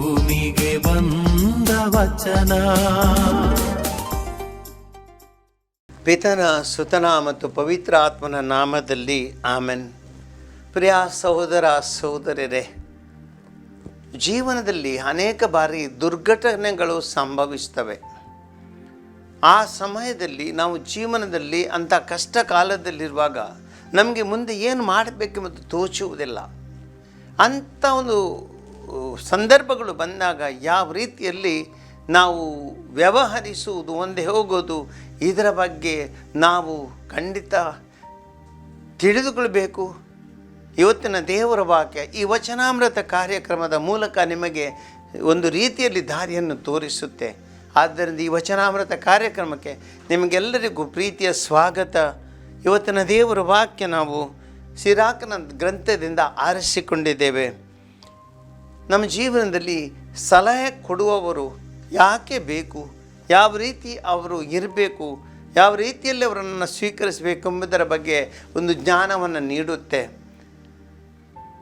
ಭೂಮಿಗೆ ಬಂದ ವಚನ. ಪಿತನ, ಸುತನ ಮತ್ತು ಪವಿತ್ರ ಆತ್ಮನ ನಾಮದಲ್ಲಿ ಆಮೆನ್. ಪ್ರಿಯ ಸಹೋದರ, ಸಹೋದರರೇ, ಜೀವನದಲ್ಲಿ ಅನೇಕ ಬಾರಿ ದುರ್ಘಟನೆಗಳು ಸಂಭವಿಸ್ತವೆ. ಆ ಸಮಯದಲ್ಲಿ ನಾವು ಜೀವನದಲ್ಲಿ ಅಂಥ ಕಷ್ಟ ಕಾಲದಲ್ಲಿರುವಾಗ ನಮಗೆ ಮುಂದೆ ಏನು ಮಾಡಬೇಕೆಂಬುದು ತೋಚುವುದಿಲ್ಲ. ಅಂಥ ಒಂದು ಸಂದರ್ಭಗಳು ಬಂದಾಗ ಯಾವ ರೀತಿಯಲ್ಲಿ ನಾವು ವ್ಯವಹರಿಸುವುದು, ಒಂದೇ ಹೋಗೋದು, ಇದರ ಬಗ್ಗೆ ನಾವು ಖಂಡಿತ ತಿಳಿದುಕೊಳ್ಬೇಕು. ಇವತ್ತಿನ ದೇವರ ವಾಕ್ಯ, ಈ ವಚನಾಮೃತ ಕಾರ್ಯಕ್ರಮದ ಮೂಲಕ ನಿಮಗೆ ಒಂದು ರೀತಿಯಲ್ಲಿ ದಾರಿಯನ್ನು ತೋರಿಸುತ್ತೆ. ಆದ್ದರಿಂದ ಈ ವಚನಾಮೃತ ಕಾರ್ಯಕ್ರಮಕ್ಕೆ ನಿಮಗೆಲ್ಲರಿಗೂ ಪ್ರೀತಿಯ ಸ್ವಾಗತ. ಇವತ್ತಿನ ದೇವರ ವಾಕ್ಯ ನಾವು ಸಿರಾಕನ ಗ್ರಂಥದಿಂದ ಆರಿಸಿಕೊಂಡಿದ್ದೇವೆ. ನಮ್ಮ ಜೀವನದಲ್ಲಿ ಸಲಹೆ ಕೊಡುವವರು ಯಾಕೆ ಬೇಕು? ಯಾವ ರೀತಿ ಅವರು ಇರಬೇಕು? ಯಾವ ರೀತಿಯಲ್ಲಿ ಅವರನ್ನು ಸ್ವೀಕರಿಸಬೇಕೆಂಬುದರ ಬಗ್ಗೆ ಒಂದು ಜ್ಞಾನವನ್ನು ನೀಡುತ್ತೆ.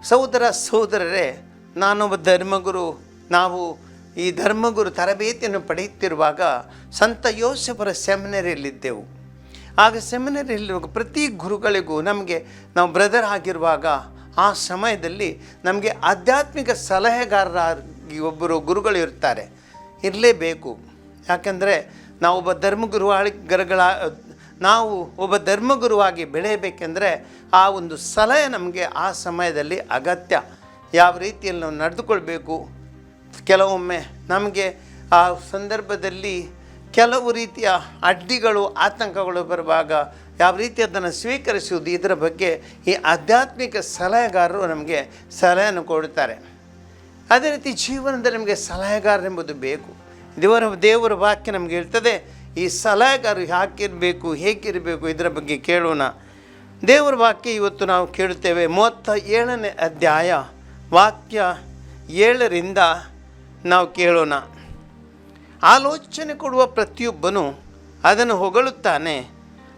ಸಹೋದರ ಸಹೋದರರೇ, ನಾನೊಬ್ಬ ಧರ್ಮಗುರು. ನಾವು ಈ ಧರ್ಮಗುರು ತರಬೇತಿಯನ್ನು ಪಡೆಯುತ್ತಿರುವಾಗ ಸಂತ ಯೋಸೆಫರ ಸೆಮಿನರಿಯಲ್ಲಿದ್ದೆವು. ಆಗ ಸೆಮಿನರಿಯಲ್ಲಿರುವಾಗ ಪ್ರತಿ ಗುರುಗಳಿಗೂ ನಮಗೆ ನಾವು ಬ್ರದರ್ ಆಗಿರುವಾಗ ಆ ಸಮಯದಲ್ಲಿ ನಮಗೆ ಆಧ್ಯಾತ್ಮಿಕ ಸಲಹೆಗಾರರಾಗಿ ಒಬ್ಬರು ಗುರುಗಳು ಇರ್ತಾರೆ. ಇರಲೇಬೇಕು. ಯಾಕೆಂದರೆ ನಾವು ಒಬ್ಬ ಧರ್ಮಗುರು ಗರಗಳ, ನಾವು ಒಬ್ಬ ಧರ್ಮಗುರುವಾಗಿ ಬೆಳೆಯಬೇಕೆಂದರೆ ಆ ಒಂದು ಸಲಹೆ ನಮಗೆ ಆ ಸಮಯದಲ್ಲಿ ಅಗತ್ಯ. ಯಾವ ರೀತಿಯಲ್ಲಿ ನಾವು ನಡೆದುಕೊಳ್ಬೇಕು? ಕೆಲವೊಮ್ಮೆ ನಮಗೆ ಆ ಸಂದರ್ಭದಲ್ಲಿ ಕೆಲವು ರೀತಿಯ ಅಡ್ಡಿಗಳು, ಆತಂಕಗಳು ಬರುವಾಗ ಯಾವ ರೀತಿ ಅದನ್ನು ಸ್ವೀಕರಿಸುವುದು ಇದರ ಬಗ್ಗೆ ಈ ಆಧ್ಯಾತ್ಮಿಕ ಸಲಹೆಗಾರರು ನಮಗೆ ಸಲಹೆಯನ್ನು ಕೊಡುತ್ತಾರೆ. ಅದೇ ರೀತಿ ಜೀವನದಲ್ಲಿ ನಮಗೆ ಸಲಹೆಗಾರರೆಂಬುದು ಬೇಕು. ದೇವರ ದೇವರ ವಾಕ್ಯ ನಮಗೆ ಹೇಳ್ತದೆ, ಈ ಸಲಹೆಗಾರರು ಹಾಕಿರಬೇಕು ಹೇಗಿರಬೇಕು ಇದರ ಬಗ್ಗೆ ಕೇಳೋಣ. ದೇವರ ವಾಕ್ಯ ಇವತ್ತು ನಾವು ಕೇಳುತ್ತೇವೆ ಮೂವತ್ತ ಏಳನೇ ಅಧ್ಯಾಯ, ವಾಕ್ಯ ಏಳರಿಂದ ನಾವು ಕೇಳೋಣ. ಆಲೋಚನೆ ಕೊಡುವ ಪ್ರತಿಯೊಬ್ಬನು ಅದನ್ನು ಹೊಗಳುತ್ತಾನೆ.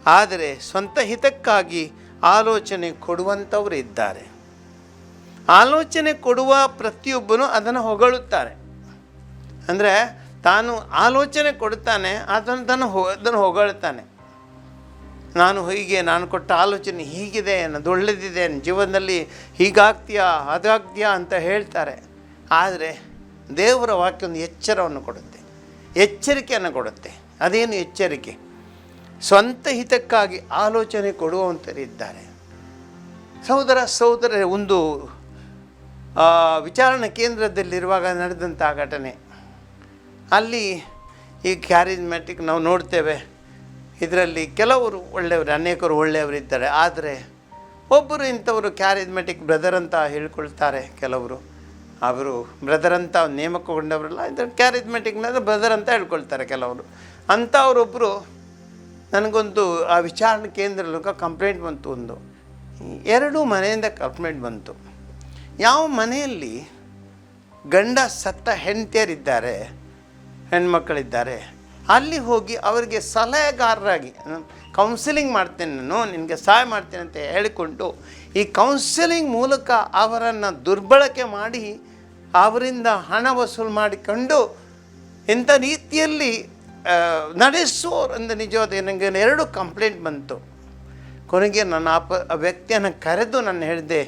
ಆದರೆ ಸ್ವಂತ ಹಿತಕ್ಕಾಗಿ ಆಲೋಚನೆ ಕೊಡುವಂಥವ್ರು ಇದ್ದಾರೆ. ಆಲೋಚನೆ ಕೊಡುವ ಪ್ರತಿಯೊಬ್ಬನು ಅದನ್ನು ಹೊಗಳುತ್ತಾರೆ. ಅಂದರೆ ತಾನು ಆಲೋಚನೆ ಕೊಡುತ್ತಾನೆ, ಅದನ್ನು ತನ್ನ ಹೊ, ಅದನ್ನು ಹೊಗಳುತ್ತಾನೆ. ನಾನು ಹೀಗೆ, ನಾನು ಕೊಟ್ಟ ಆಲೋಚನೆ ಹೀಗಿದೆ, ಅನ್ನೋದು ಒಳ್ಳೆದಿದೆ ಜೀವನದಲ್ಲಿ ಹೀಗಾಗ್ತೀಯಾ, ಅದಾಗ್ತೀಯಾ ಅಂತ ಹೇಳ್ತಾರೆ. ಆದರೆ ದೇವರ ವಾಕ್ಯ ಒಂದು ಎಚ್ಚರವನ್ನು ಕೊಡುತ್ತೆ. ಎಚ್ಚರಿಕೆಯನ್ನು ಕೊಡುತ್ತೆ. ಅದೇನು ಎಚ್ಚರಿಕೆ? ಸ್ವಂತ ಹಿತಕ್ಕಾಗಿ ಆಲೋಚನೆ ಕೊಡುವಂಥರಿದ್ದಾರೆ ಸಹೋದರ ಸಹೋದರ ಒಂದು ವಿಚಾರಣಾ ಕೇಂದ್ರದಲ್ಲಿರುವಾಗ ನಡೆದಂಥ ಘಟನೆ. ಅಲ್ಲಿ ಈ ಕ್ಯಾರಿಸ್ಮ್ಯಾಟಿಕ್ ನಾವು ನೋಡ್ತೇವೆ. ಇದರಲ್ಲಿ ಕೆಲವರು ಒಳ್ಳೆಯವರು, ಅನೇಕರು ಒಳ್ಳೆಯವರಿದ್ದಾರೆ. ಆದರೆ ಒಬ್ಬರು ಇಂಥವರು ಕ್ಯಾರಿಸ್ಮ್ಯಾಟಿಕ್ ಬ್ರದರ್ ಅಂತ ಹೇಳ್ಕೊಳ್ತಾರೆ ಕೆಲವರು. ಅವರು ಬ್ರದರ್ ಅಂತ ನೇಮಕಗೊಂಡವರಲ್ಲ ಇದ್ರ ಕ್ಯಾರಿಸ್ಮ್ಯಾಟಿಕ್ನಾದ್ರೆ ಬ್ರದರ್ ಅಂತ ಹೇಳ್ಕೊಳ್ತಾರೆ ಕೆಲವರು. ಅಂಥವರೊಬ್ಬರು ನನಗೊಂದು, ಆ ವಿಚಾರಣೆ ಕೇಂದ್ರದಲ್ಲಿ ಕಂಪ್ಲೇಂಟ್ ಬಂತು ಒಂದು. ಎರಡೂ ಮನೆಯಿಂದ ಕಂಪ್ಲೇಂಟ್ ಬಂತು. ಯಾವ ಮನೆಯಲ್ಲಿ ಗಂಡ ಸತ್ತ ಹೆಂಡತಿಯರಿದ್ದಾರೆ ಹೆಣ್ಮಕ್ಕಳಿದ್ದಾರೆ ಅಲ್ಲಿ ಹೋಗಿ ಅವರಿಗೆ ಸಲಹೆಗಾರರಾಗಿ ಕೌನ್ಸಿಲಿಂಗ್ ಮಾಡ್ತೇನೆ ನಾನು, ನಿನಗೆ ಸಹಾಯ ಮಾಡ್ತೇನೆ ಅಂತ ಹೇಳಿಕೊಂಡು, ಈ ಕೌನ್ಸಿಲಿಂಗ್ ಮೂಲಕ ಅವರನ್ನು ದುರ್ಬಳಕೆ ಮಾಡಿ, ಅವರಿಂದ ಹಣ ವಸೂಲು ಮಾಡಿಕೊಂಡು, ಇಂಥ ರೀತಿಯಲ್ಲಿ ಒಂದು ನಿಜವಾದ ನನಗೆ ಎರಡು ಕಂಪ್ಲೇಂಟ್ ಬಂತು. ಕೊನೆಗೆ ನನ್ನ ಆ ವ್ಯಕ್ತಿಯನ್ನು ಕರೆದು ನಾನು ಹೇಳಿದೆ,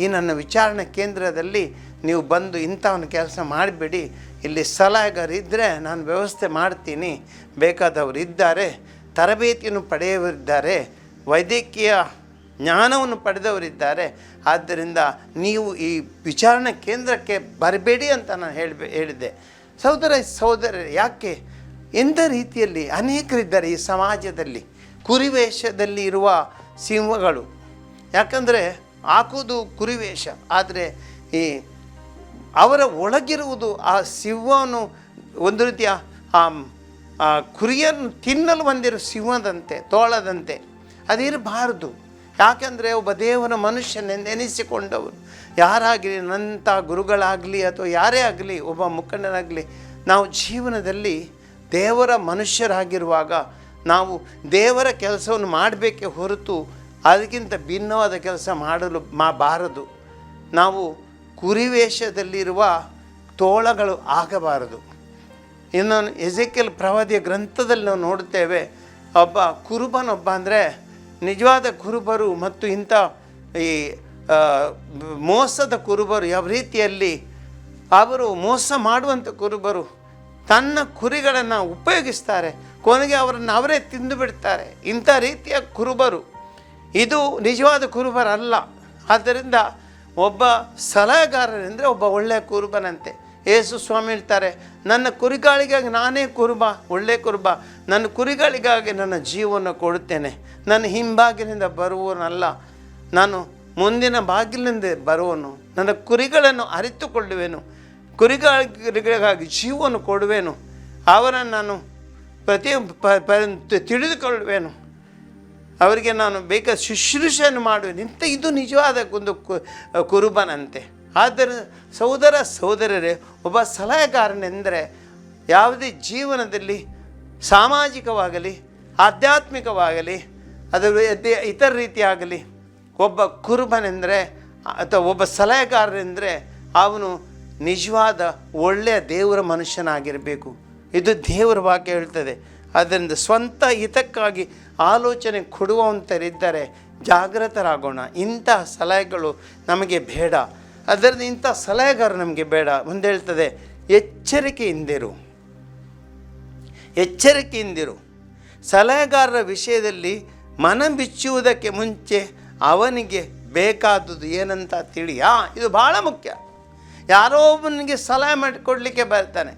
ಈ ನನ್ನ ವಿಚಾರಣೆ ಕೇಂದ್ರದಲ್ಲಿ ನೀವು ಬಂದು ಇಂಥ ಒಂದು ಕೆಲಸ ಮಾಡಬೇಡಿ, ಇಲ್ಲಿ ಸಲಹೆಗಾರ ಇದ್ದರೆ ನಾನು ವ್ಯವಸ್ಥೆ ಮಾಡ್ತೀನಿ, ಬೇಕಾದವರು ಇದ್ದಾರೆ, ತರಬೇತಿಯನ್ನು ಪಡೆಯವರಿದ್ದಾರೆ ವೈದ್ಯಕೀಯ ಜ್ಞಾನವನ್ನು ಪಡೆದವರಿದ್ದಾರೆ ಆದ್ದರಿಂದ ನೀವು ಈ ವಿಚಾರಣೆ ಕೇಂದ್ರಕ್ಕೆ ಬರಬೇಡಿ ಅಂತ ನಾನು ಹೇಳಿದೆ. ಸಹೋದರ ಸಹೋದರ, ಯಾಕೆ ಎಂಥ ರೀತಿಯಲ್ಲಿ ಅನೇಕರಿದ್ದಾರೆ ಈ ಸಮಾಜದಲ್ಲಿ. ಕುರಿವೇಷದಲ್ಲಿ ಇರುವ ಸಿಂಹಗಳು. ಯಾಕಂದರೆ ಹಾಕೋದು ಕುರಿವೇಷ. ಆದರೆ ಈ ಅವರ ಒಳಗಿರುವುದು ಆ ಸಿಂಹನು ಒಂದು ರೀತಿಯ, ಆ ಕುರಿಯನ್ನು ತಿನ್ನಲು ಬಂದಿರೋ ಸಿಂಹದಂತೆ, ತೋಳದಂತೆ. ಅದಿರಬಾರ್ದು ಯಾಕೆಂದರೆ ಒಬ್ಬ ದೇವರ ಮನುಷ್ಯನೆಂದು ಎನಿಸಿಕೊಂಡವರು ಯಾರಾಗಲಿ ನಂಥ ಗುರುಗಳಾಗಲಿ ಅಥವಾ ಯಾರೇ ಆಗಲಿ, ಒಬ್ಬ ಮುಖಂಡನಾಗಲಿ, ನಾವು ಜೀವನದಲ್ಲಿ ದೇವರ ಮನುಷ್ಯರಾಗಿರುವಾಗ ನಾವು ದೇವರ ಕೆಲಸವನ್ನು ಮಾಡಬೇಕೇ ಹೊರತು ಅದಕ್ಕಿಂತ ಭಿನ್ನವಾದ ಕೆಲಸ ಮಾಡಲು ಮಾಬಾರದು ನಾವು ಕುರಿವೇಷದಲ್ಲಿರುವ ತೋಳಗಳು ಆಗಬಾರದು. ಇನ್ನು ಎಜೆಕೆಲ್ ಪ್ರವಾದಿಯ ಗ್ರಂಥದಲ್ಲಿ ನಾವು ನೋಡುತ್ತೇವೆ, ಒಬ್ಬ ಕುರುಬನೊಬ್ಬ ಅಂದರೆ ನಿಜವಾದ ಕುರುಬರು ಮತ್ತು ಇಂಥ ಈ ಮೋಸದ ಕುರುಬರು ಯಾವ ರೀತಿಯಲ್ಲಿ ಅವರು ಮೋಸ ಮಾಡುವಂಥ ಕುರುಬರು ತನ್ನ ಕುರಿಗಳನ್ನು ಉಪಯೋಗಿಸ್ತಾರೆ. ಕೊನೆಗೆ ಅವರನ್ನು ಅವರೇ ತಿಂದು ಬಿಡ್ತಾರೆ. ಇಂಥ ರೀತಿಯ ಕುರುಬರು. ಇದು ನಿಜವಾದ ಕುರುಬರಲ್ಲ. ಆದ್ದರಿಂದ ಒಬ್ಬ ಸಲಹೆಗಾರರೆಂದರೆ ಒಬ್ಬ ಒಳ್ಳೆಯ ಕುರುಬನಂತೆ. ಯೇಸು ಸ್ವಾಮಿ ಹೇಳ್ತಾರೆ, ನನ್ನ ಕುರಿಗಳಿಗಾಗಿ ನಾನೇ ಕುರುಬ ಒಳ್ಳೆಯ ಕುರುಬ. ನನ್ನ ಕುರಿಗಳಿಗಾಗಿ ನನ್ನ ಜೀವನ ಕೊಡುತ್ತೇನೆ. ನನ್ನ ಹಿಂಬಾಗಿಲಿಂದ ಬರುವವನಲ್ಲ. ನಾನು ಮುಂದಿನ ಬಾಗಿಲಿಂದ ಬರುವನು. ನನ್ನ ಕುರಿಗಳನ್ನು ಅರಿತುಕೊಳ್ಳುವೆನು. ಕುರಿಗಳಿಗಾಗಿ ಜೀವವನ್ನು ಕೊಡುವೆನು. ಅವರನ್ನು ನಾನು ಪ್ರತಿ ತಿಳಿದುಕೊಳ್ಳುವೆನು. ಅವರಿಗೆ ನಾನು ಬೇಕಾದ ಶುಶ್ರೂಷೆಯನ್ನು ಮಾಡುವೆನು. ಇಂಥ ಇದು ನಿಜವಾದ ಒಂದು ಕುರುಬನಂತೆ. ಆದರೆ ಸಹೋದರ ಸಹೋದರರೇ, ಒಬ್ಬ ಸಲಹೆಗಾರನೆಂದರೆ ಯಾವುದೇ ಜೀವನದಲ್ಲಿ, ಸಾಮಾಜಿಕವಾಗಲಿ, ಆಧ್ಯಾತ್ಮಿಕವಾಗಲಿ, ಅದರ ಇತ- ಇತರ ರೀತಿಯಾಗಲಿ, ಒಬ್ಬ ಕುರುಬನೆಂದರೆ ಅಥವಾ ಒಬ್ಬ ಸಲಹೆಗಾರನೆಂದರೆ ಅವನು ನಿಜವಾದ ಒಳ್ಳೆಯ ದೇವರ ಮನುಷ್ಯನಾಗಿರಬೇಕು. ಇದು ದೇವರ ವಾಕ್ಯ ಹೇಳ್ತದೆ. ಅದರಿಂದ ಸ್ವಂತ ಹಿತಕ್ಕಾಗಿ ಆಲೋಚನೆ ಕೊಡುವಂಥರಿದ್ದರೆ ಜಾಗೃತರಾಗೋಣ. ಇಂತಹ ಸಲಹೆಗಳು ನಮಗೆ ಬೇಡ. ಅದರಿಂದ ಇಂಥ ಸಲಹೆಗಾರ ನಮಗೆ ಬೇಡ. ಮುಂದೆ ಹೇಳ್ತದೆ, ಎಚ್ಚರಿಕೆಯಿಂದಿರು. ಎಚ್ಚರಿಕೆಯಿಂದಿರು. ಸಲಹೆಗಾರರ ವಿಷಯದಲ್ಲಿ ಮನ ಬಿಚ್ಚುವುದಕ್ಕೆ ಮುಂಚೆ ಅವನಿಗೆ ಬೇಕಾದದ್ದು ಏನಂತ ತಿಳಿಯಾ? ಇದು ಭಾಳ ಮುಖ್ಯ. ಯಾರೋ ಒಬ್ಬನಿಗೆ ಸಲಹೆ ಮಾಡಿಕೊಡ್ಲಿಕ್ಕೆ ಬರ್ತಾನೆ.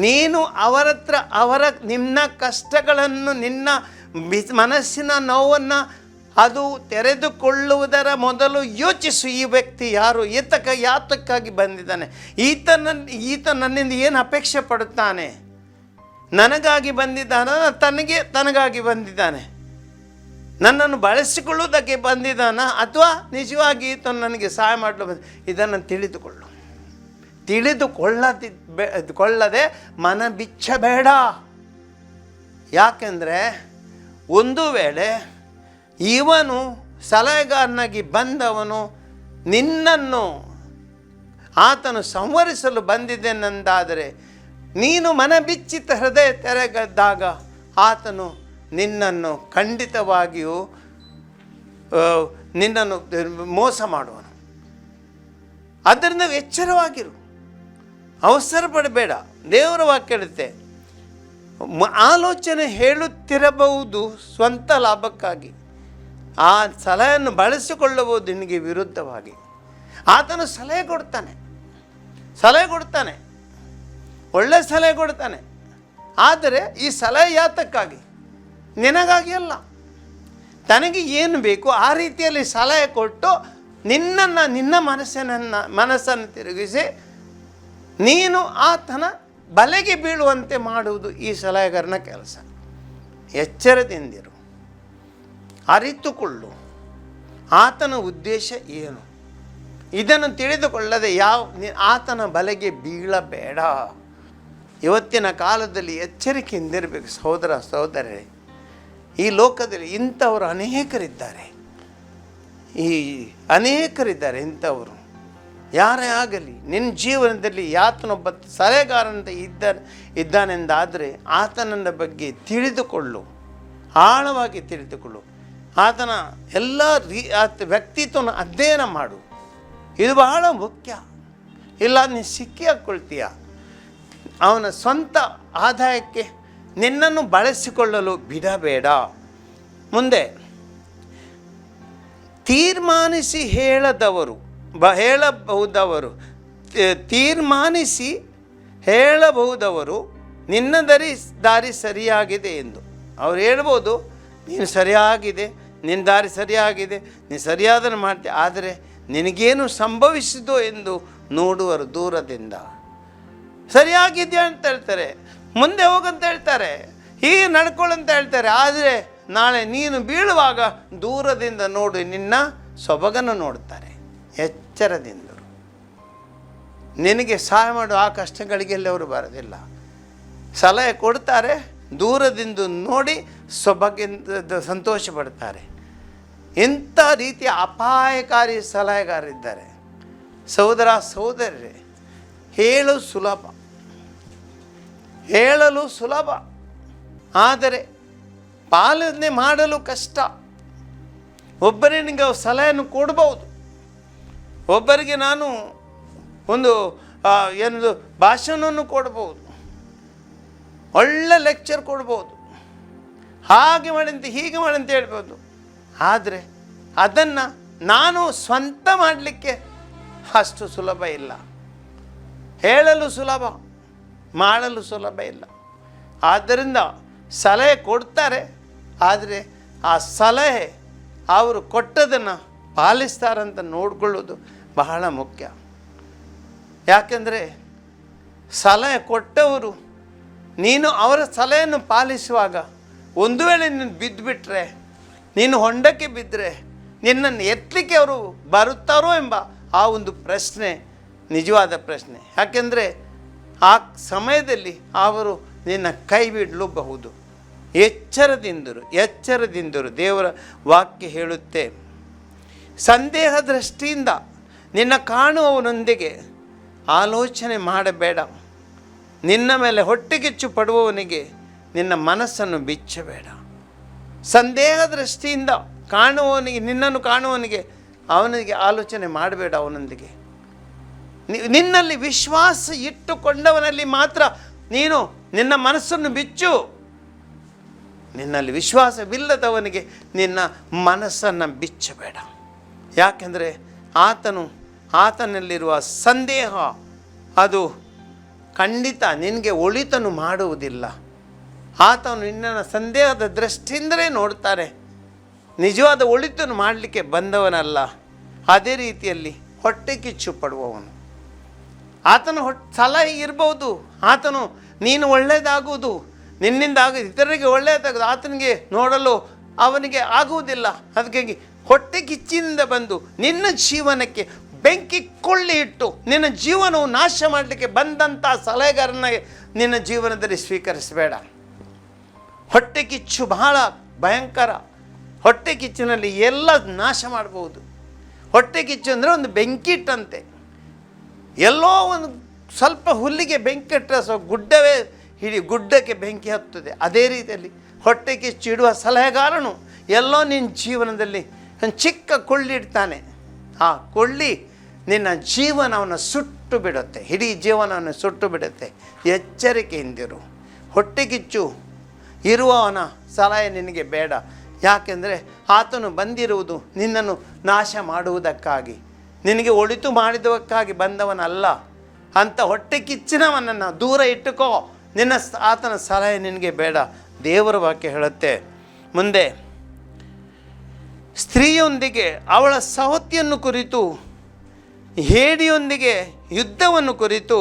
ನೀನು ಅವರ ಹತ್ರ ಅವರ ನಿನ್ನ ಕಷ್ಟಗಳನ್ನು, ನಿನ್ನ ಮನಸ್ಸಿನ ನೋವನ್ನು ಅದು ತೆರೆದುಕೊಳ್ಳುವುದರ ಮೊದಲು ಯೋಚಿಸು. ಈ ವ್ಯಕ್ತಿ ಯಾರು? ಈತಕ, ಯಾತಕ್ಕಾಗಿ ಬಂದಿದ್ದಾನೆ? ಈತನ, ಈತ ನನ್ನಿಂದ ಏನು ಅಪೇಕ್ಷೆ ಪಡುತ್ತಾನೆ? ನನಗಾಗಿ ಬಂದಿದ್ದಾನ? ತನಗೆ, ತನಗಾಗಿ ಬಂದಿದ್ದಾನೆ? ನನ್ನನ್ನು ಬಳಸಿಕೊಳ್ಳುವುದಕ್ಕೆ ಬಂದಿದ್ದಾನ? ಅಥವಾ ನಿಜವಾಗಿ ಈತನು ನನಗೆ ಸಹಾಯ ಮಾಡಲು ಬಂದ, ಇದನ್ನು ತಿಳಿದುಕೊಳ್ಳು. ತಿಳಿದುಕೊಳ್ಳದಿ ಕೊಳ್ಳದೆ ಮನ ಬಿಚ್ಚಬೇಡ ಯಾಕೆಂದರೆ ಒಂದು ವೇಳೆ ಇವನು ಸಲಹೆಗಾರನಾಗಿ ಬಂದವನು, ನಿನ್ನನ್ನು ಆತನು ಸಂವರಿಸಲು ಬಂದಿದ್ದೇನೆಂದಾದರೆ ನೀನು ಮನ ಬಿಚ್ಚಿತ ಹೃದಯ ತೆರೆಗದ್ದಾಗ ಆತನು ನಿನ್ನನ್ನು ಖಂಡಿತವಾಗಿಯೂ ನಿನ್ನನ್ನು ಮೋಸ ಮಾಡುವನು. ಅದರಿಂದ ಎಚ್ಚರವಾಗಿರು. ಅವಸರ ಪಡಬೇಡ. ದೇವರ ವಾಕ್ಯ ಇರುತ್ತೆ ಆಲೋಚನೆ ಹೇಳುತ್ತಿರಬಹುದು ಸ್ವಂತ ಲಾಭಕ್ಕಾಗಿ. ಆ ಸಲಹೆಯನ್ನು ಬಳಸಿಕೊಳ್ಳಬಹುದು ನಿನಗೆ ವಿರುದ್ಧವಾಗಿ. ಆತನು ಸಲಹೆ ಕೊಡ್ತಾನೆ ಸಲಹೆ ಕೊಡ್ತಾನೆ, ಒಳ್ಳೆ ಸಲಹೆ ಕೊಡ್ತಾನೆ. ಆದರೆ ಈ ಸಲಹೆ ಯಾತಕ್ಕಾಗಿ? ನಿನಗಾಗಿ ಅಲ್ಲ. ತನಗೆ ಏನು ಬೇಕು ಆ ರೀತಿಯಲ್ಲಿ ಸಲಹೆ ಕೊಟ್ಟು ನಿನ್ನನ್ನು, ನಿನ್ನ ಮನಸ್ಸಿನನ್ನು ಮನಸ್ಸನ್ನು ತಿರುಗಿಸಿ ನೀನು ಆತನ ಬಲೆಗೆ ಬೀಳುವಂತೆ ಮಾಡುವುದು ಈ ಸಲಹೆಗಾರನ ಕೆಲಸ. ಎಚ್ಚರದಿಂದಿರು. ಅರಿತುಕೊಳ್ಳು. ಆತನ ಉದ್ದೇಶ ಏನು? ಇದನ್ನು ತಿಳಿದುಕೊಳ್ಳದೆ ಯಾವ ಆತನ ಬಲೆಗೆ ಬೀಳಬೇಡ. ಇವತ್ತಿನ ಕಾಲದಲ್ಲಿ ಎಚ್ಚರಿಕೆಯಿಂದಿರಬೇಕು ಸಹೋದರ, ಸಹೋದರರೇ. ಈ ಲೋಕದಲ್ಲಿ ಇಂಥವರು ಅನೇಕರಿದ್ದಾರೆ. ಈ ಅನೇಕರಿದ್ದಾರೆ ಇಂಥವರು. ಯಾರೇ ಆಗಲಿ ನಿನ್ನ ಜೀವನದಲ್ಲಿ ಯಾತನೊಬ್ಬ ಸಲಹೆಗಾರನಂತ ಇದ್ದ ಇದ್ದಾನೆಂದಾದರೆ ಆತನನ್ನ ಬಗ್ಗೆ ತಿಳಿದುಕೊಳ್ಳು. ಆಳವಾಗಿ ತಿಳಿದುಕೊಳ್ಳು. ಆತನ ಎಲ್ಲ ರೀ ಆತ ವ್ಯಕ್ತಿತ್ವನ ಅಧ್ಯಯನ ಮಾಡು. ಇದು ಬಹಳ ಮುಖ್ಯ. ಇಲ್ಲ ನೀನು ಸಿಕ್ಕಿ ಹಾಕ್ಕೊಳ್ತೀಯ ಅವನ ಸ್ವಂತ ಆದಾಯಕ್ಕೆ ನಿನ್ನನ್ನು ಬಳಸಿಕೊಳ್ಳಲು ಬಿಡಬೇಡ. ಮುಂದೆ ತೀರ್ಮಾನಿಸಿ ಹೇಳದವರು ಬ, ಹೇಳಬಹುದವರು ತೀರ್ಮಾನಿಸಿ ಹೇಳಬಹುದವರು, ನಿನ್ನ ದರಿ, ದಾರಿ ಸರಿಯಾಗಿದೆ ಎಂದು. ಅವ್ರು ಹೇಳ್ಬೋದು, ನೀನು ಸರಿಯಾಗಿದೆ, ನಿನ್ನ ದಾರಿ ಸರಿಯಾಗಿದೆ, ನೀನು ಸರಿಯಾದನ್ನು ಮಾಡ್ತೀಯ ಆದರೆ ನಿನಗೇನು ಸಂಭವಿಸಿದ್ದು ಎಂದು ನೋಡುವರು ದೂರದಿಂದ. ಸರಿಯಾಗಿದೆಯಾ ಅಂತ ಹೇಳ್ತಾರೆ, ಮುಂದೆ ಹೋಗಂತ ಹೇಳ್ತಾರೆ, ಹೀಗೆ ನಡ್ಕೊಳ್ಳಂತ ಹೇಳ್ತಾರೆ, ಆದರೆ ನಾಳೆ ನೀನು ಬೀಳುವಾಗ ದೂರದಿಂದ ನೋಡಿ, ನಿನ್ನ ಸೊಬಗನ್ನು ನೋಡ್ತಾರೆ. ಎಚ್ಚರದಿಂದರು ನಿನಗೆ ಸಹಾಯ ಮಾಡುವ ಆ ಕಷ್ಟಗಳಿಗೆಲ್ಲ ಅವರು ಬರೋದಿಲ್ಲ. ಸಲಹೆ ಕೊಡ್ತಾರೆ, ದೂರದಿಂದ ನೋಡಿ ಸೊಬಗಿಂದ ಸಂತೋಷ ಪಡ್ತಾರೆ. ಇಂಥ ರೀತಿಯ ಅಪಾಯಕಾರಿ ಸಲಹೆಗಾರಿದ್ದಾರೆ. ಸಹೋದರ ಸಹೋದರರೇ ಹೇಳು ಸುಲಭ. ಹೇಳಲು ಸುಲಭ. ಆದರೆ ಪಾಲನೆ ಮಾಡಲು ಕಷ್ಟ. ಒಬ್ಬರೇ ನಿಮಗೆ ಸಲಹೆಯನ್ನು ಕೊಡ್ಬೋದು. ಒಬ್ಬರಿಗೆ ನಾನು ಒಂದು ಏನದು, ಭಾಷಣವನ್ನು ಕೊಡ್ಬೋದು. ಒಳ್ಳೆ ಲೆಕ್ಚರ್ ಕೊಡ್ಬೋದು. ಹಾಗೆ ಮಾಡಂತ, ಹೀಗೆ ಮಾಡಂತ ಹೇಳ್ಬೋದು. ಆದರೆ ಅದನ್ನು ನಾನು ಸ್ವಂತ ಮಾಡಲಿಕ್ಕೆ ಅಷ್ಟು ಸುಲಭ ಇಲ್ಲ. ಹೇಳಲು ಸುಲಭ, ಮಾಡಲು ಸುಲಭ ಇಲ್ಲ. ಆದ್ದರಿಂದ ಸಲಹೆ ಕೊಡ್ತಾರೆ, ಆದರೆ ಆ ಸಲಹೆ ಅವರು ಕೊಟ್ಟದನ್ನು ಪಾಲಿಸ್ತಾರಂತ ನೋಡ್ಕೊಳ್ಳೋದು ಬಹಳ ಮುಖ್ಯ. ಯಾಕೆಂದರೆ ಸಲಹೆ ಕೊಟ್ಟವರು, ನೀನು ಅವರ ಸಲಹೆಯನ್ನು ಪಾಲಿಸುವಾಗ ಒಂದು ವೇಳೆ ನೀನು ಬಿದ್ದುಬಿಟ್ರೆ ನೀನು ಹೊಂಡಕ್ಕೆ ಬಿದ್ದರೆ ನಿನ್ನನ್ನು ಎತ್ತಲಿಕ್ಕೆ ಅವರು ಬರುತ್ತಾರೋ ಎಂಬ ಆ ಒಂದು ಪ್ರಶ್ನೆ ನಿಜವಾದ ಪ್ರಶ್ನೆ. ಯಾಕೆಂದರೆ ಆ ಸಮಯದಲ್ಲಿ ಅವರು ನಿನ್ನ ಕೈ ಬಿಡಲೂಬಹುದು ಎಚ್ಚರದಿಂದರು ಎಚ್ಚರದಿಂದರು ದೇವರ ವಾಕ್ಯ ಹೇಳುತ್ತೆ. ಸಂದೇಹ ದೃಷ್ಟಿಯಿಂದ ನಿನ್ನ ಕಾಣುವವನೊಂದಿಗೆ ಆಲೋಚನೆ ಮಾಡಬೇಡ. ನಿನ್ನ ಮೇಲೆ ಹೊಟ್ಟೆಗೆಚ್ಚು ಪಡುವವನಿಗೆ ನಿನ್ನ ಮನಸ್ಸನ್ನು ಬಿಚ್ಚಬೇಡ. ಸಂದೇಹ ದೃಷ್ಟಿಯಿಂದ ಕಾಣುವವನಿಗೆ, ನಿನ್ನನ್ನು ಕಾಣುವವನಿಗೆ ಅವನಿಗೆ ಆಲೋಚನೆ ಮಾಡಬೇಡ ಅವನೊಂದಿಗೆ. ನಿನ್ನಲ್ಲಿ ವಿಶ್ವಾಸ ಇಟ್ಟುಕೊಂಡವನಲ್ಲಿ ಮಾತ್ರ ನೀನು ನಿನ್ನ ಮನಸ್ಸನ್ನು ಬಿಚ್ಚು. ನಿನ್ನಲ್ಲಿ ವಿಶ್ವಾಸವಿಲ್ಲದವನಿಗೆ ನಿನ್ನ ಮನಸ್ಸನ್ನು ಬಿಚ್ಚಬೇಡ. ಯಾಕೆಂದರೆ ಆತನು ಆತನಲ್ಲಿರುವ ಸಂದೇಹ ಅದು ಖಂಡಿತ ನಿನಗೆ ಒಳಿತನು ಮಾಡುವುದಿಲ್ಲ. ಆತನು ನಿನ್ನ ಸಂದೇಹದ ದೃಷ್ಟಿಯಿಂದಲೇ ನೋಡ್ತಾರೆ. ನಿಜವಾದ ಒಳಿತನ್ನು ಮಾಡಲಿಕ್ಕೆ ಬಂದವನಲ್ಲ. ಅದೇ ರೀತಿಯಲ್ಲಿ ಹೊಟ್ಟೆ ಕಿಚ್ಚು ಪಡುವವನು. ಆತನು ಹೊಟ್ ಸಲಹೆ ಇರ್ಬೋದು. ಆತನು ನೀನು ಒಳ್ಳೆಯದಾಗುವುದು, ನಿನ್ನಿಂದ ಆಗ ಇತರರಿಗೆ ಒಳ್ಳೆಯದಾಗ ಆತನಿಗೆ ನೋಡಲು ಅವನಿಗೆ ಆಗುವುದಿಲ್ಲ. ಅದಕ್ಕಾಗಿ ಹೊಟ್ಟೆ ಕಿಚ್ಚಿನಿಂದ ಬಂದು ನಿನ್ನ ಜೀವನಕ್ಕೆ ಬೆಂಕಿ ಕೊಳ್ಳಿ ಇಟ್ಟು ನಿನ್ನ ಜೀವನವು ನಾಶ ಮಾಡಲಿಕ್ಕೆ ಬಂದಂಥ ಸಲಹೆಗಾರನ ನಿನ್ನ ಜೀವನದಲ್ಲಿ ಸ್ವೀಕರಿಸಬೇಡ. ಹೊಟ್ಟೆ ಕಿಚ್ಚು ಬಹಳ ಭಯಂಕರ. ಹೊಟ್ಟೆ ಕಿಚ್ಚಿನಲ್ಲಿ ಎಲ್ಲ ನಾಶ ಮಾಡಬಹುದು ಹೊಟ್ಟೆ ಕಿಚ್ಚು ಅಂದರೆ ಒಂದು ಬೆಂಕಿ ಇಟ್ಟಂತೆ. ಎಲ್ಲೋ ಒಂದು ಸ್ವಲ್ಪ ಹುಲ್ಲಿಗೆ ಬೆಂಕಿ ಇಟ್ಟರೆ ಸೊ ಗುಡ್ಡವೇ ಹಿಡಿ ಗುಡ್ಡಕ್ಕೆ ಬೆಂಕಿ ಹತ್ತದೆ ಅದೇ ರೀತಿಯಲ್ಲಿ ಹೊಟ್ಟೆ ಕಿಚ್ಚು ಇಡುವ ಸಲಹೆಗಾರನು ಎಲ್ಲೋ ನಿನ್ನ ಜೀವನದಲ್ಲಿ ಒಂದು ಚಿಕ್ಕ ಕೊಳ್ಳಿ ಇಡ್ತಾನೆ. ಆ ಕೊಳ್ಳಿ ನಿನ್ನ ಜೀವನವನ್ನು ಸುಟ್ಟು ಬಿಡುತ್ತೆ. ಇಡೀ ಜೀವನವನ್ನು ಸುಟ್ಟು ಬಿಡುತ್ತೆ. ಎಚ್ಚರಿಕೆಯಿಂದಿರು. ಹೊಟ್ಟೆ ಕಿಚ್ಚು ಇರುವವನ ಸಲಹೆ ನಿನಗೆ ಬೇಡ. ಯಾಕೆಂದರೆ ಆತನು ಬಂದಿರುವುದು ನಿನ್ನನ್ನು ನಾಶ ಮಾಡುವುದಕ್ಕಾಗಿ. ನಿನಗೆ ಒಳಿತು ಮಾಡಿದಕ್ಕಾಗಿ ಬಂದವನಲ್ಲ. ಅಂಥ ಹೊಟ್ಟೆ ಕಿಚ್ಚಿನವನನ್ನು ದೂರ ಇಟ್ಟುಕೋ. ನಿನ್ನ ಆತನ ಸಲಹೆ ನಿನಗೆ ಬೇಡ. ದೇವರ ವಾಕ್ಯ ಹೇಳುತ್ತೆ. ಮುಂದೆ ಸ್ತ್ರೀಯೊಂದಿಗೆ ಅವಳ ಸಹತಿಯನ್ನು ಕುರಿತು, ಹೇಡಿಯೊಂದಿಗೆ ಯುದ್ಧವನ್ನು ಕುರಿತು,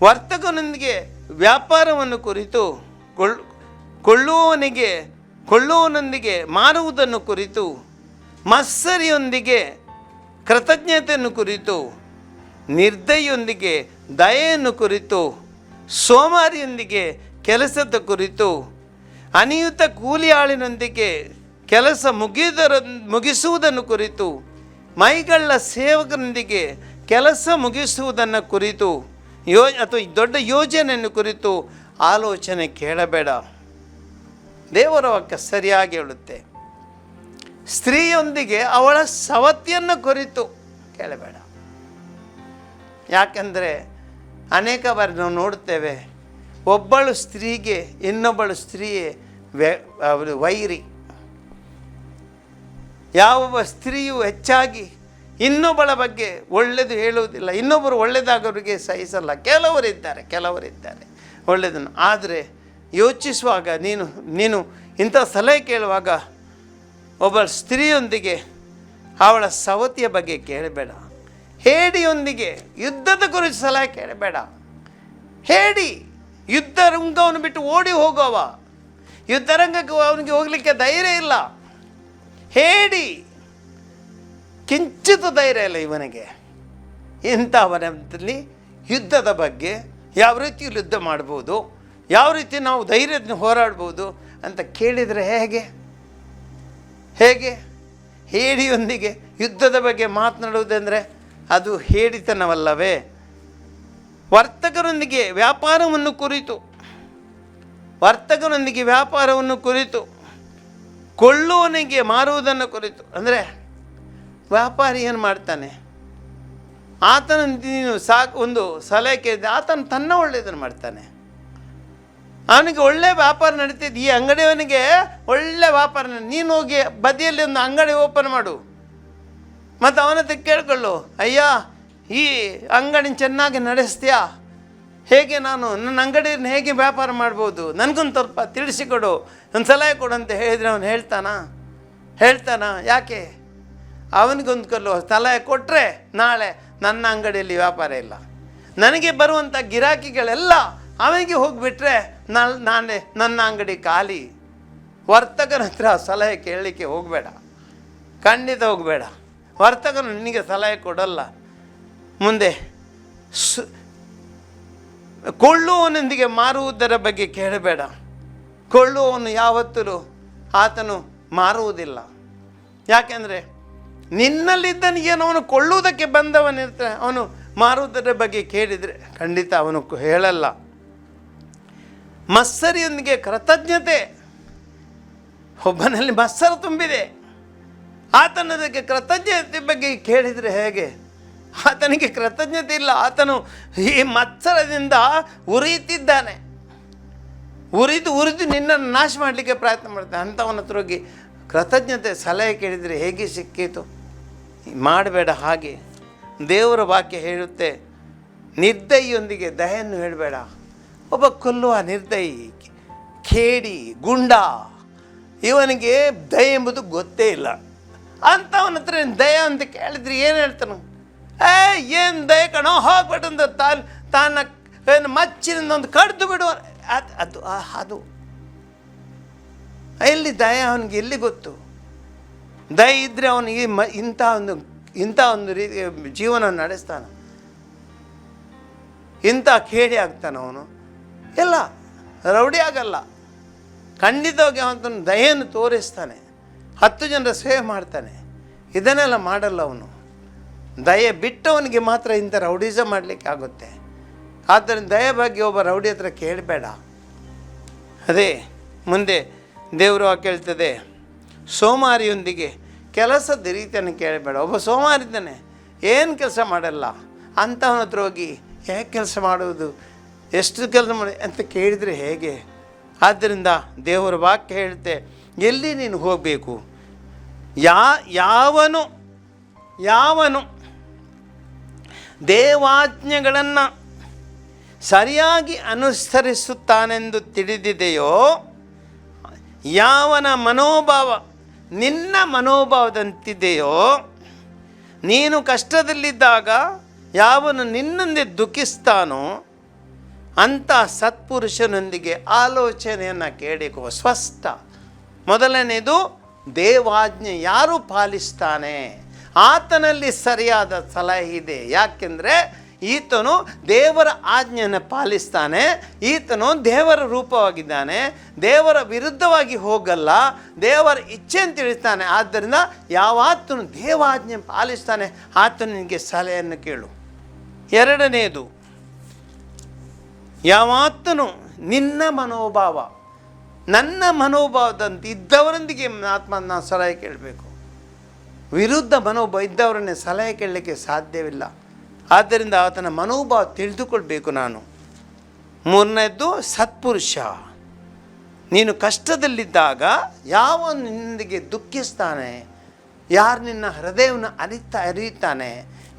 ವರ್ತಕನೊಂದಿಗೆ ವ್ಯಾಪಾರವನ್ನು ಕುರಿತು, ಕೊಳ್ಳ್, ಕೊಳ್ಳುವವನಿಗೆ, ಕೊಳ್ಳುವವನೊಂದಿಗೆ ಮಾರುವುದನ್ನು ಕುರಿತು, ಮತ್ಸರಿಯೊಂದಿಗೆ ಕೃತಜ್ಞತೆಯನ್ನು ಕುರಿತು ನಿರ್ದಯೊಂದಿಗೆ ದಯೆಯನ್ನು ಕುರಿತು, ಸೋಮಾರಿಯೊಂದಿಗೆ ಕೆಲಸದ ಕುರಿತು, ಅನಿಯುತ ಕೂಲಿಯಾಳಿನೊಂದಿಗೆ ಕೆಲಸ ಮುಗಿದರ ಮುಗಿಸುವುದನ್ನು ಕುರಿತು ಮೈಗಳ ಸೇವಕರೊಂದಿಗೆ ಕೆಲಸ ಮುಗಿಸುವುದನ್ನು ಕುರಿತು, ಯೋ ಅಥವಾ ದೊಡ್ಡ ಯೋಜನೆಯನ್ನು ಕುರಿತು ಆಲೋಚನೆ ಕೇಳಬೇಡ. ದೇವರ ವಾಕ್ಯ ಸರಿಯಾಗಿ ಹೇಳುತ್ತೆ. ಸ್ತ್ರೀಯೊಂದಿಗೆ ಅವಳ ಸವತಿಯನ್ನು ಕುರಿತು ಕೇಳಬೇಡ. ಯಾಕೆಂದರೆ ಅನೇಕ ಬಾರಿ ನಾವು ನೋಡುತ್ತೇವೆ, ಒಬ್ಬಳು ಸ್ತ್ರೀಗೆ ಇನ್ನೊಬ್ಬಳು ಸ್ತ್ರೀಯೇ ವೈರಿ. ಯಾವ ಸ್ತ್ರೀಯು ಹೆಚ್ಚಾಗಿ ಇನ್ನೊಬ್ಬಳ ಬಗ್ಗೆ ಒಳ್ಳೆಯದು ಹೇಳುವುದಿಲ್ಲ, ಇನ್ನೊಬ್ಬರು ಒಳ್ಳೆಯದಾಗೋರಿಗೆ ಸಹಿಸಲ್ಲ. ಕೆಲವರಿದ್ದಾರೆ ಕೆಲವರಿದ್ದಾರೆ ಒಳ್ಳೆಯದನ್ನು ಆದರೆ ಯೋಚಿಸುವಾಗ ನೀನು ನೀನು ಇಂಥ ಸಲಹೆ ಕೇಳುವಾಗ ಒಬ್ಬ ಸ್ತ್ರೀಯೊಂದಿಗೆ ಅವಳ ಸವತಿಯ ಬಗ್ಗೆ ಕೇಳಬೇಡ. ಹೇಡಿಯೊಂದಿಗೆ ಯುದ್ಧದ ಕುರಿತು ಸಲಹೆ ಕೇಳಬೇಡ. ಹೇಡಿ ಯುದ್ಧ ರಂಗವನ್ನು ಬಿಟ್ಟು ಓಡಿ ಹೋಗುವವ. ಯುದ್ಧರಂಗಕ್ಕೆ ಅವನಿಗೆ ಹೋಗಲಿಕ್ಕೆ ಧೈರ್ಯ ಇಲ್ಲ. ಹೇಳಿ. ಕಿಂಚಿತ ಧೈರ್ಯ ಇಲ್ಲ ಇವನಿಗೆ. ಇಂಥವನಲ್ಲಿ ಯುದ್ಧದ ಬಗ್ಗೆ ಯಾವ ರೀತಿ ಯುದ್ಧ ಮಾಡ್ಬೋದು, ಯಾವ ರೀತಿ ನಾವು ಧೈರ್ಯದಿಂದ ಹೋರಾಡ್ಬೋದು ಅಂತ ಕೇಳಿದರೆ ಹೇಗೆ? ಹೇಗೆ? ಹೇಡಿಯೊಂದಿಗೆ ಯುದ್ಧದ ಬಗ್ಗೆ ಮಾತನಾಡುವುದೆಂದರೆ ಅದು ಹೇಡಿತನವಲ್ಲವೇ? ವರ್ತಕರೊಂದಿಗೆ ವ್ಯಾಪಾರವನ್ನು ಕುರಿತು. ವರ್ತಕರೊಂದಿಗೆ ವ್ಯಾಪಾರವನ್ನು ಕುರಿತು. ಕೊಳ್ಳುವನಿಗೆ ಮಾರುವುದನ್ನು ಕುರಿತು. ಅಂದರೆ ವ್ಯಾಪಾರಿ ಏನು ಮಾಡ್ತಾನೆ? ಆತನ ನೀನು ಸಾಕು, ಒಂದು ಸಲಹೆ ಕೇಳಿದೆ ಆತನು ತನ್ನ ಒಳ್ಳೆಯದನ್ನು ಮಾಡ್ತಾನೆ. ಅವನಿಗೆ ಒಳ್ಳೆ ವ್ಯಾಪಾರ ನಡೀತಿದ್ದು ಈ ಅಂಗಡಿಯವನಿಗೆ ಒಳ್ಳೆ ವ್ಯಾಪಾರ ನೀನು ಹೋಗಿ ಬದಿಯಲ್ಲಿ ಒಂದು ಅಂಗಡಿ ಓಪನ್ ಮಾಡು. ಮತ್ತು ಅವನ ಹತ್ರ ಕೇಳ್ಕೊಳ್ಳು, ಅಯ್ಯ, ಈ ಅಂಗಡಿ ಚೆನ್ನಾಗಿ ನಡೆಸ್ತೀಯಾ? ಹೇಗೆ ನಾನು ನನ್ನ ಅಂಗಡಿಯನ್ನು ಹೇಗೆ ವ್ಯಾಪಾರ ಮಾಡ್ಬೋದು? ನನಗೊಂದು ಸ್ವಲ್ಪ ತಿಳಿಸಿಕೊಡು ಒಂದು ಸಲಹೆ ಕೊಡು ಅಂತ ಹೇಳಿದರೆ ಅವನು ಹೇಳ್ತಾನಾ? ಹೇಳ್ತಾನಾ? ಯಾಕೆ? ಅವನಿಗೊಂದು ಕಲ್ಲು ಸಲಹೆ ಕೊಟ್ಟರೆ ನಾಳೆ ನನ್ನ ಅಂಗಡಿಯಲ್ಲಿ ವ್ಯಾಪಾರ ಇಲ್ಲ. ನನಗೆ ಬರುವಂಥ ಗಿರಾಕಿಗಳೆಲ್ಲ ಅವನಿಗೆ ಹೋಗಿಬಿಟ್ರೆ ನಾನು ನಾನೇ ನನ್ನ ಅಂಗಡಿ ಖಾಲಿ. ವರ್ತಕನ ಹತ್ರ ಸಲಹೆ ಕೇಳಲಿಕ್ಕೆ ಹೋಗಬೇಡ. ಖಂಡಿತ ಹೋಗಬೇಡ. ವರ್ತಕನು ನಿನಗೆ ಸಲಹೆ ಕೊಡಲ್ಲ. ಮುಂದೆ ಸು ಕೊಳ್ಳುವವನೊಂದಿಗೆ ಮಾರುವುದರ ಬಗ್ಗೆ ಕೇಳಬೇಡ. ಕೊಳ್ಳುವವನು ಯಾವತ್ತೂ ಆತನು ಮಾರುವುದಿಲ್ಲ. ಯಾಕೆಂದರೆ ನಿನ್ನಲ್ಲಿದ್ದನಿಗೇನು ಅವನು ಕೊಳ್ಳುವುದಕ್ಕೆ ಬಂದವನಿರ್ತಾನೆ ಅವನು ಮಾರುವುದರ ಬಗ್ಗೆ ಕೇಳಿದರೆ ಖಂಡಿತ ಅವನು ಹೇಳಲ್ಲ. ಮತ್ಸರಿಯೊಂದಿಗೆ ಕೃತಜ್ಞತೆ. ಒಬ್ಬನಲ್ಲಿ ಮತ್ಸರ ತುಂಬಿದೆ. ಆತನದಕ್ಕೆ ಕೃತಜ್ಞತೆ ಬಗ್ಗೆ ಕೇಳಿದರೆ ಹೇಗೆ? ಆತನಿಗೆ ಕೃತಜ್ಞತೆ ಇಲ್ಲ. ಆತನು ಈ ಮತ್ಸರದಿಂದ ಉರಿಯುತ್ತಿದ್ದಾನೆ. ಉರಿದು ಉರಿದು ನಿನ್ನನ್ನು ನಾಶ ಮಾಡಲಿಕ್ಕೆ ಪ್ರಯತ್ನ ಮಾಡ್ತಾನೆ. ಅಂಥವನ ಹತ್ರ ಹೋಗಿ ಕೃತಜ್ಞತೆ ಸಲಹೆ ಕೇಳಿದರೆ ಹೇಗೆ ಸಿಕ್ಕಿತು? ಮಾಡಬೇಡ ಹಾಗೆ. ದೇವರ ವಾಕ್ಯ ಹೇಳುತ್ತೆ, ನಿರ್ದಯಿಯೊಂದಿಗೆ ದಯೆಯನ್ನು ಹೇಳಬೇಡ. ಒಬ್ಬ ಕೊಲ್ಲುವ ನಿರ್ದಯಿ, ಖೇಡಿ, ಗುಂಡ, ಇವನಿಗೆ ದಯೆ ಎಂಬುದು ಗೊತ್ತೇ ಇಲ್ಲ. ಅಂಥವನ ಹತ್ರ ದಯ ಅಂತ ಕೇಳಿದ್ರೆ ಏನು ಹೇಳ್ತಾನು? ಏ ಏನು ದಯ ಕಣೋ ಹೋಗ್ಬಿಟ್ಟು ತಾನು, ತಾನ ಏನು ಮಚ್ಚಿನಿಂದ ಒಂದು ಕಡ್ದು ಬಿಡುವ ಅದು ಅದು ಅದು. ಎಲ್ಲಿ ದಯ ಅವನಿಗೆ, ಎಲ್ಲಿ ಗೊತ್ತು? ದಯ ಇದ್ದರೆ ಅವನಿಗೆ ಮ, ಇಂಥ ಒಂದು ಇಂಥ ಒಂದು ರೀತಿ ಜೀವನ ನಡೆಸ್ತಾನೆ. ಇಂಥ ಖೇಡಿ ಆಗ್ತಾನೆ ಅವನು. ಇಲ್ಲ, ರೌಡಿ ಆಗಲ್ಲ. ಖಂಡಿತವಾಗಿ ಅವನ ದಯೆಯನ್ನು ತೋರಿಸ್ತಾನೆ. ಹತ್ತು ಜನರ ಸೇವೆ ಮಾಡ್ತಾನೆ. ಇದನ್ನೆಲ್ಲ ಮಾಡಲ್ಲ ಅವನು. ದಯೆ ಬಿಟ್ಟವನಿಗೆ ಮಾತ್ರ ಇಂಥ ರೌಡಿಸಮ್ ಮಾಡಲಿಕ್ಕೆ ಆಗುತ್ತೆ. ಆದ್ದರಿಂದ ದಯ ಬಗ್ಗೆ ಒಬ್ಬ ರೌಡಿ ಹತ್ರ ಕೇಳಬೇಡ. ಅದೇ ಮುಂದೆ ದೇವರು ಕೇಳ್ತದೆ, ಸೋಮಾರಿಯೊಂದಿಗೆ ಕೆಲಸದ ರೀತಿಯನ್ನು ಕೇಳಬೇಡ. ಒಬ್ಬ ಸೋಮಾರಿದ್ದಾನೆ, ಏನು ಕೆಲಸ ಮಾಡಲ್ಲ ಅಂತವನ ಹತ್ರ ಹೋಗಿ ಹೇಗೆ ಕೆಲಸ ಮಾಡುವುದು, ಎಷ್ಟು ಕೆಲಸ ಮಾಡಿ ಅಂತ ಕೇಳಿದರೆ ಹೇಗೆ? ಆದ್ದರಿಂದ ದೇವರ ವಾಕ್ಯ ಹೇಳುತ್ತೆ, ಎಲ್ಲಿ ನೀನು ಹೋಗಬೇಕು? ಯಾ, ಯಾವನು ಯಾವನು ದೇವಾಜ್ಞೆಗಳನ್ನು ಸರಿಯಾಗಿ ಅನುಸರಿಸುತ್ತಾನೆಂದು ತಿಳಿದಿದೆಯೋ, ಯಾವನ ಮನೋಭಾವ ನಿನ್ನ ಮನೋಭಾವದಂತಿದೆಯೋ, ನೀನು ಕಷ್ಟದಲ್ಲಿದ್ದಾಗ ಯಾವನು ನಿನ್ನೊಂದೇ ದುಃಖಿಸ್ತಾನೋ ಅಂಥ ಸತ್ಪುರುಷನೊಂದಿಗೆ ಆಲೋಚನೆಯನ್ನು ಕೇಳಿಕೋ ಸ್ವಸ್ಥ. ಮೊದಲನೇದು ದೇವಾಜ್ಞೆ ಯಾರು ಪಾಲಿಸ್ತಾನೆ? ಆತನಲ್ಲಿ ಸರಿಯಾದ ಸಲಹೆ ಇದೆ. ಯಾಕೆಂದರೆ ಈತನು ದೇವರ ಆಜ್ಞೆಯನ್ನು ಪಾಲಿಸ್ತಾನೆ, ಈತನು ದೇವರ ರೂಪವಾಗಿದ್ದಾನೆ, ದೇವರ ವಿರುದ್ಧವಾಗಿ ಹೋಗಲ್ಲ, ದೇವರ ಇಚ್ಛೆಯನ್ನು ತಿಳಿಸ್ತಾನೆ. ಆದ್ದರಿಂದ ಯಾವಾತನು ದೇವಾಜ್ಞೆ ಪಾಲಿಸ್ತಾನೆ, ಆತನು ನಿನಗೆ ಸಲಹೆಯನ್ನು ಕೇಳು. ಎರಡನೆಯದು ಯಾವಾತನು ನಿನ್ನ ಮನೋಭಾವ, ನನ್ನ ಮನೋಭಾವದಂತೆ ಇದ್ದವರೊಂದಿಗೆ ಆತ್ಮ ನಾನು ಸಲಹೆ ಕೇಳಬೇಕು. ವಿರುದ್ಧ ಮನೋಭಾವ ಇದ್ದವರನ್ನೇ ಸಲಹೆ ಕೇಳಲಿಕ್ಕೆ ಸಾಧ್ಯವಿಲ್ಲ. ಆದ್ದರಿಂದ ಆತನ ಮನೋಭಾವ ತಿಳಿದುಕೊಳ್ಬೇಕು ನಾನು. ಮೂರನೇದ್ದು, ಸತ್ಪುರುಷ. ನೀನು ಕಷ್ಟದಲ್ಲಿದ್ದಾಗ ಯಾವ ನಿನ್ನೊಂದಿಗೆ ದುಃಖಿಸ್ತಾನೆ, ಯಾರು ನಿನ್ನ ಹೃದಯವನ್ನು ಅರಿತಾ, ಅರಿಯುತ್ತಾನೆ,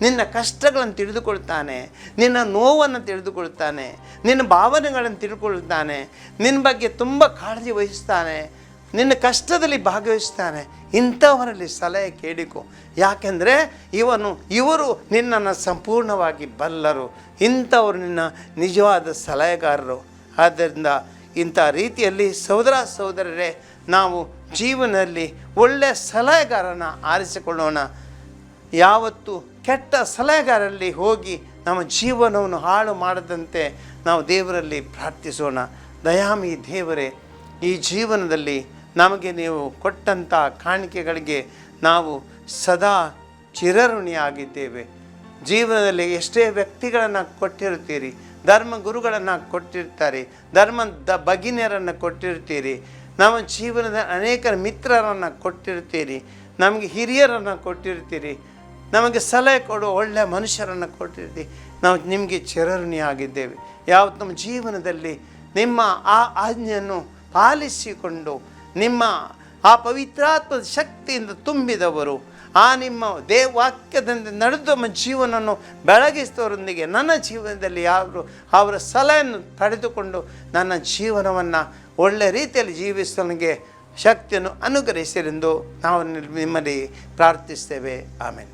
ನಿನ್ನ ಕಷ್ಟಗಳನ್ನು ತಿಳಿದುಕೊಳ್ತಾನೆ, ನಿನ್ನ ನೋವನ್ನು ತಿಳಿದುಕೊಳ್ತಾನೆ, ನಿನ್ನ ಭಾವನೆಗಳನ್ನು ತಿಳ್ಕೊಳ್ತಾನೆ ನಿನ್ನ ಬಗ್ಗೆ ತುಂಬ ಕಾಳಜಿ ವಹಿಸ್ತಾನೆ ನಿನ್ನ ಕಷ್ಟದಲ್ಲಿ ಭಾಗವಹಿಸ್ತಾನೆ. ಇಂಥವರಲ್ಲಿ ಸಲಹೆ ಕೇಳಿಕೊ. ಯಾಕೆಂದರೆ ಇವನು, ಇವರು ನಿನ್ನನ್ನು ಸಂಪೂರ್ಣವಾಗಿ ಬಲ್ಲರು. ಇಂಥವರು ನಿನ್ನ ನಿಜವಾದ ಸಲಹೆಗಾರರು. ಆದ್ದರಿಂದ ಇಂಥ ರೀತಿಯಲ್ಲಿ ಸಹೋದರ ಸಹೋದರರೇ, ನಾವು ಜೀವನದಲ್ಲಿ ಒಳ್ಳೆಯ ಸಲಹೆಗಾರನ ಆರಿಸಿಕೊಳ್ಳೋಣ. ಯಾವತ್ತು ಕೆಟ್ಟ ಸಲಹೆಗಾರರಲ್ಲಿ ಹೋಗಿ ನಮ್ಮ ಜೀವನವನ್ನು ಹಾಳು ಮಾಡದಂತೆ ನಾವು ದೇವರಲ್ಲಿ ಪ್ರಾರ್ಥಿಸೋಣ. ದಯಾಮಿ ದೇವರೇ, ಈ ಜೀವನದಲ್ಲಿ ನಮಗೆ ನೀವು ಕೊಟ್ಟಂಥ ಕಾಣಿಕೆಗಳಿಗೆ ನಾವು ಸದಾ ಚಿರಋಣಿಯಾಗಿದ್ದೇವೆ. ಜೀವನದಲ್ಲಿ ಎಷ್ಟೇ ವ್ಯಕ್ತಿಗಳನ್ನು ಕೊಟ್ಟಿರ್ತೀರಿ, ಧರ್ಮ ಗುರುಗಳನ್ನು ಕೊಟ್ಟಿರ್ತಾರೆ ಧರ್ಮದ ಭಗಿನಿಯರನ್ನು ಕೊಟ್ಟಿರ್ತೀರಿ, ನಮ್ಮ ಜೀವನದ ಅನೇಕ ಮಿತ್ರರನ್ನು ಕೊಟ್ಟಿರ್ತೀರಿ, ನಮಗೆ ಹಿರಿಯರನ್ನು ಕೊಟ್ಟಿರ್ತೀರಿ, ನಮಗೆ ಸಲಹೆ ಕೊಡುವ ಒಳ್ಳೆಯ ಮನುಷ್ಯರನ್ನು ಕೊಟ್ಟಿರ್ತೀವಿ ನಾವು ನಿಮಗೆ ಚಿರಋಣಿಯಾಗಿದ್ದೇವೆ. ಯಾವತ್ತು ನಮ್ಮ ಜೀವನದಲ್ಲಿ ನಿಮ್ಮ ಆ ಆಜ್ಞೆಯನ್ನು ಪಾಲಿಸಿಕೊಂಡು ನಿಮ್ಮ ಆ ಪವಿತ್ರಾತ್ಮದ ಶಕ್ತಿಯಿಂದ ತುಂಬಿದವರು, ಆ ನಿಮ್ಮ ದೇವಾಕ್ಯದಿಂದ ನಡೆದು ನಮ್ಮ ಜೀವನವನ್ನು ಬೆಳಗಿಸಿದವರೊಂದಿಗೆ ನನ್ನ ಜೀವನದಲ್ಲಿ ಯಾರು ಅವರ ಸಲಹೆಯನ್ನು ಪಡೆದುಕೊಂಡು ನನ್ನ ಜೀವನವನ್ನು ಒಳ್ಳೆಯ ರೀತಿಯಲ್ಲಿ ಜೀವಿಸಲು ನನಗೆ ಶಕ್ತಿಯನ್ನು ಅನುಗ್ರಹಿಸಿರೆಂದು ನಾವು ನಿಮ್ಮಲ್ಲಿ ಪ್ರಾರ್ಥಿಸ್ತೇವೆ. ಆಮೇಲೆ